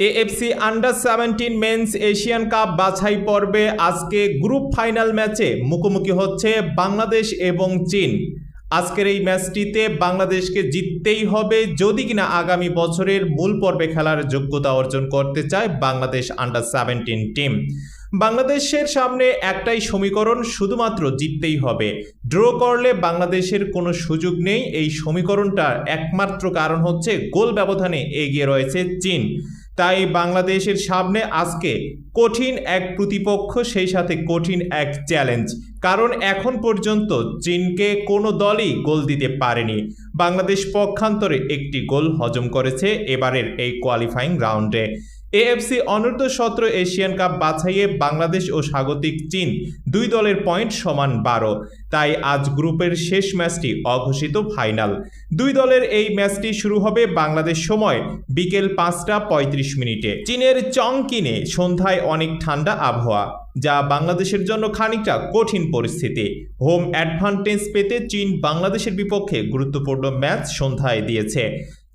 AFC under seventeen men's Asian cup বাছাই পর্বে আজকে গ্রুপ ফাইনাল ম্যাচে মুখোমুখি হচ্ছে বাংলাদেশ এবং চীন। আজকের এই ম্যাচটিতে বাংলাদেশকে জিততেই হবে যদি কিনা আগামী বছরের মূল পর্বে খেলার যোগ্যতা অর্জন করতে চায় বাংলাদেশ আন্ডার সেভেন্টিন টিম বাংলাদেশের সামনে একটাই সমীকরণ শুধুমাত্র জিততেই হবে। ড্র করলে বাংলাদেশের কোনো সুযোগ নেই। এই সমীকরণটার একমাত্র কারণ হচ্ছে গোল ব্যবধানে এগিয়ে রয়েছে চীন। তাই বাংলাদেশের সামনে আজকে কঠিন এক প্রতিপক্ষ, সেই সাথে কঠিন এক চ্যালেঞ্জ কারণ এখন পর্যন্ত চীনকে কোনো দলই গোল দিতে পারেনি। বাংলাদেশ পক্ষান্তরে একটি গোল হজম করেছে এবারের এই কোয়ালিফাইং রাউন্ডে এএফসি অনূর্ধ্ব সতেরো এশিয়ান কাপ বাছাইয়ে বাংলাদেশ ও স্বাগতিক চীন দুই দলের পয়েন্ট সমান বারো। তাই আজ গ্রুপের শেষ ম্যাচটি অঘোষিত ফাইনাল। দুই দলের এই ম্যাচটি শুরু হবে বাংলাদেশ সময় বিকেল পাঁচটা পঁয়ত্রিশ মিনিটে। চীনের চংকিনে সন্ধ্যায় অনেক ঠান্ডা আবহাওয়া, যা বাংলাদেশের জন্য খানিকটা কঠিন পরিস্থিতি। হোম অ্যাডভান্টেজ পেতে চীন বাংলাদেশের বিপক্ষে গুরুত্বপূর্ণ ম্যাচ সন্ধ্যায় দিয়েছে।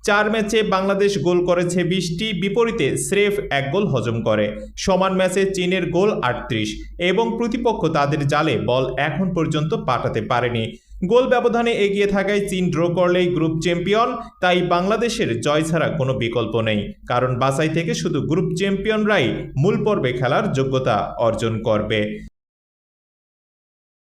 চার ম্যাচে বাংলাদেশ গোল করেছে বিশটি, বিপরীতে স্রেফ এক গোল হজম করে। সমান ম্যাচে চীনের গোল আটত্রিশ এবং প্রতিপক্ষ তাদের জালে বল এখন পর্যন্ত পাঠাতে পারেনি। গোল ব্যবধানে এগিয়ে থাকায় চীন ড্র করলেই গ্রুপ চ্যাম্পিয়ন, তাই বাংলাদেশের জয় ছাড়া কোনো বিকল্প নেই। কারণ বাছাই থেকে শুধু গ্রুপ চ্যাম্পিয়নরাই মূল পর্বে খেলার যোগ্যতা অর্জন করবে।